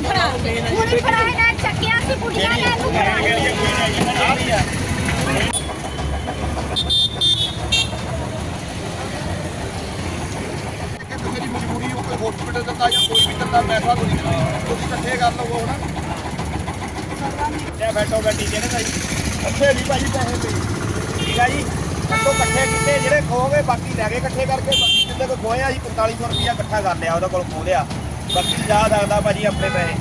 ਫੜਾਏ ਫੜਾਏ ਹੁਣੇ ਫੜਾਏ ਨਾ ਚੱਕਿਆ ਸੀ ਪੁੱਠੀਆਂ ਨੇ ਇਹਨੂੰ ਫੜਾਏ ਕਿ ਕਿਸੇ ਦੀ ਮਜਬੂਰੀ ਹੋ ਕੋਈ ਹਸਪੀਟਲ ਦਿੰਦਾ ਜਾਂ ਕੋਈ ਵੀ ਦਿੰਦਾ ਪੈਸਾ ਤੁਸੀਂ ਤੁਸੀਂ ਇਕੱਠੇ ਕਰ ਲਵੋ ਹਨਾ ਤੇ ਬੈਠੋ ਗੱਡੀ ਜਿਹੜੇ ਭਾਈ। ਅੱਛੇ ਨਹੀਂ ਭਾਜੀ ਪੈਸੇ ਤੇ ਠੀਕ ਆ ਜੀ? ਕੱਟੋ ਇਕੱਠੇ ਕੀਤੇ ਜਿਹੜੇ ਖੋਗੇ ਬਾਕੀ ਲੈ ਗਏ ਇਕੱਠੇ ਕਰਕੇ। ਬਾਕੀ ਜਿੰਨੇ ਕੋ ਖੋਏ ਆ ਜੀ 4500 ਰੁਪਇਆ ਇਕੱਠਾ ਕਰ ਲਿਆ ਉਹਦੇ ਕੋਲ ਖੋ ਲਿਆ। ਬਾਕੀ ਯਾਦ ਆਉਂਦਾ ਭਾਜੀ ਆਪਣੇ ਪੈਸੇ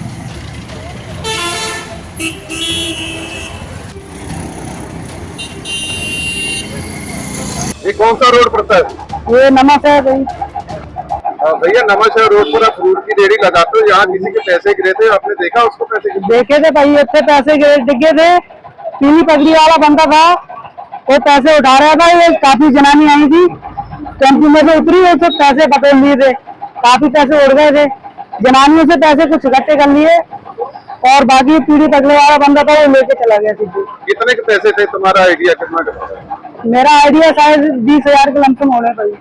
ये कौन सा रोड पड़ता है ये नमक है भाई अ, भैया नवाशहर रोड पर आप फ्रूट की रेडी लगाते हो यहाँ किसी के पैसे गिरे थे आपने देखा उसको पैसे गिरे देखे थे भाई इतने पैसे गिरे डिगे थे पीली पगड़ी वाला बंदा था वो पैसे उठा रहा था ये काफी जनानी आई थी टेम्पू में से उतरी उससे पैसे पकड़ लिए थे काफी पैसे उड़ गए थे जनानियों से पैसे कुछ इकट्ठे कर लिए और बाकी पीली पगड़ी वाला बंदा था वो लेके चला गया सीधे कितने के पैसे थे तुम्हारा आइडिया कितना का मेरा आइडिया शायद बीस हजार के लमसम होने भाई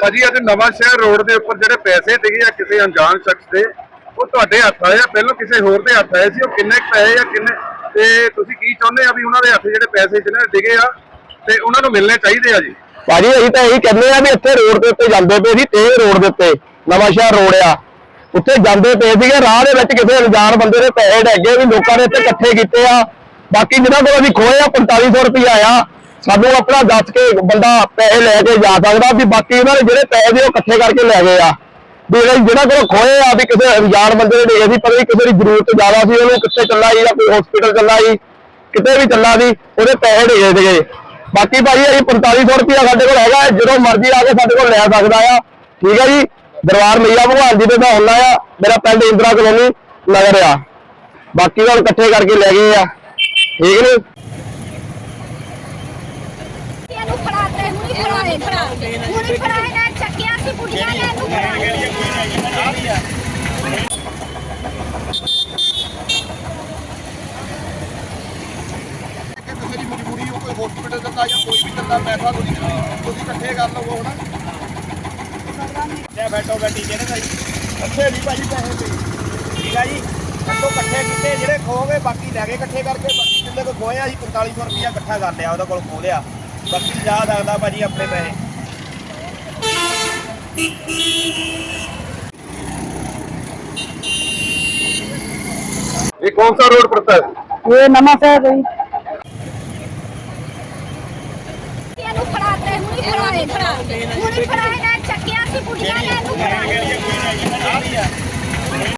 ਭਾਜੀ ਅੱਜ ਨਵਾਂ ਸ਼ਹਿਰ ਰੋਡ ਦੇ ਉੱਪਰ ਜਿਹੜੇ ਪੈਸੇ ਡਿੱਗੇ ਆ ਕਿਸੇ ਅਣਜਾਣ ਸ਼ਖਸ ਦੇ ਉਹ ਤੁਹਾਡੇ ਹੱਥ ਆਏ ਆ ਪਹਿਲਾਂ ਕਿਸੇ ਹੋਰ ਦੇ ਹੱਥ ਆਏ ਸੀ ਉਹ ਕਿੰਨੇ ਕੁ ਪੈਸੇ ਆ ਕਿੰਨੇ ਤੇ ਤੁਸੀਂ ਕੀ ਚਾਹੁੰਦੇ ਆ ਵੀ ਉਹਨਾਂ ਦੇ ਹੱਥ ਜਿਹੜੇ ਪੈਸੇ ਜਿਹਨਾਂ ਦੇ ਡਿੱਗੇ ਆ ਤੇ ਉਹਨਾਂ ਨੂੰ ਮਿਲਣੇ ਚਾਹੀਦੇ ਆ ਜੀ ਭਾਜੀ ਅਸੀਂ ਤਾਂ ਇਹੀ ਕਹਿੰਦੇ ਆ ਵੀ ਇੱਥੇ ਰੋਡ ਦੇ ਉੱਤੇ ਜਾਂਦੇ ਪਏ ਸੀ ਤੇ ਰੋਡ ਦੇ ਉੱਤੇ ਨਵਾਂ ਸ਼ਹਿਰ ਰੋਡ ਆ ਉੱਥੇ ਜਾਂਦੇ ਪਏ ਸੀਗੇ, ਰਾਹ ਦੇ ਵਿੱਚ ਕਿਸੇ ਅਣਜਾਣ ਬੰਦੇ ਦੇ ਪੈਸੇ ਡੈਗੇ ਵੀ ਲੋਕਾਂ ਨੇ ਇੱਥੇ ਇਕੱਠੇ ਕੀਤੇ ਆ। ਬਾਕੀ ਜਿਹਨਾਂ ਕੋਲ ਅਸੀਂ ਖੋਏ ਆ 4500 ਰੁਪਇਆ ਆ। ਸਾਨੂੰ ਆਪਣਾ ਦੱਸ ਕੇ ਬੰਦਾ ਪੈਸੇ ਲੈ ਕੇ ਜਾ ਸਕਦਾ ਵੀ ਬਾਕੀ ਉਹਨਾਂ ਨੇ ਜਿਹੜੇ ਪੈਸੇ ਦੇ ਉਹ ਇਕੱਠੇ ਕਰਕੇ ਲੈ ਗਏ ਆ। ਵੀ ਜਿਹੜੇ ਜਿਹਨਾਂ ਕੋਲ ਖੋਏ ਆ, ਵੀ ਕਿਸੇ ਅਣਜਾਣ ਬੰਦੇ ਨੇ ਦੇ ਸੀ, ਪਤਾ ਨਹੀਂ ਕਿਸੇ ਦੀ ਜ਼ਰੂਰਤ ਜ਼ਿਆਦਾ ਸੀ, ਉਹਨੂੰ ਕਿੱਥੇ ਚੱਲਾ ਸੀ ਜਾਂ ਕੋਈ ਹਸਪੀਟਲ ਚੱਲਾ ਸੀ ਕਿਤੇ ਵੀ ਚੱਲਾ ਸੀ ਉਹਦੇ ਪੈਸੇ ਦੇ ਸੀਗੇ। ਬਾਕੀ ਭਾਜੀ ਅਸੀਂ 4500 ਰੁਪਇਆ ਸਾਡੇ ਕੋਲ ਹੈਗਾ, ਜਦੋਂ ਮਰਜ਼ੀ ਆ ਕੇ ਸਾਡੇ ਕੋਲ ਲੈ ਸਕਦਾ ਆ। ਠੀਕ ਹੈ ਜੀ? ਦਰਬਾਰ ਮਈਆ ਭਗਵਾਨ ਜੀ ਦੇ ਦਾ ਹੁੰਦਾ ਆ ਮੇਰਾ ਪਿੰਡ ਇੰਦਰਾ ਕਲੋਨੀ ਨਗਰ ਆ। ਬਾਕੀ ਹੁਣ ਇਕੱਠੇ ਕਰਕੇ ਲੈ ਗਏ ਆ। ਠੀਕ ਨੇ ਇਹਨੂੰ ਫੜਾਤੇ ਹੁਣੇ ਫੜਾਏ ਫੜਾਏ ਹੁਣੇ ਫੜਾਏ ਨਾ ਚੱਕਿਆ ਸੀ ਪੁੱਠੀਆਂ ਨੇ ਇਹਨੂੰ ਫੜਾਏ ਕਿ ਕਿਸੇ ਦੀ ਮਜਬੂਰੀ ਹੋ ਕੋਈ ਹਸਪੀਟਲ ਦਿੰਦਾ ਜਾਂ ਕੋਈ ਵੀ ਦਿੰਦਾ ਪੈਸਾ ਤੁਸੀਂ ਤੁਸੀਂ ਇਕੱਠੇ ਕਰ ਲਵੋ ਹਨਾ ਤੇ ਬੈਠੋ ਗੱਡੀ ਜਿਹੜੇ ਭਾਈ ਅੱਛੇ ਨਹੀਂ ਭਾਜੀ ਪੈਸੇ ਤੇ ਠੀਕ ਆ ਜੀ ਕੱਟੋ ਇਕੱਠੇ ਕੀਤੇ ਜਿਹੜੇ ਖੋਗੇ ਬਾਕੀ ਲੈ ਗਏ ਇਕੱਠੇ ਕਰਕੇ ਬਾਕੀ ਜਿੰਨੇ ਕੋ ਖੋਏ ਆ ਜੀ 4500 ਰੁਪਇਆ ਇਕੱਠਾ ਕਰ ਲਿਆ ਉਹਦੇ ਕੋਲ ਖੋ ਲਿਆ ਬਾਕੀ ਯਾਦ ਆਉਂਦਾ ਭਾਜੀ ਆਪਣੇ ਪੈਸੇ ये कौन सा रोड पड़ता है ये नमक है भाई ਹੁਣੇ ਫੜਾ ਹੁਣੇ ਚੱਕਿਆ ਸੀ ਬੁੱਢੀਆਂ ਨੇ ਇਹਨੂੰ ਫੜਾ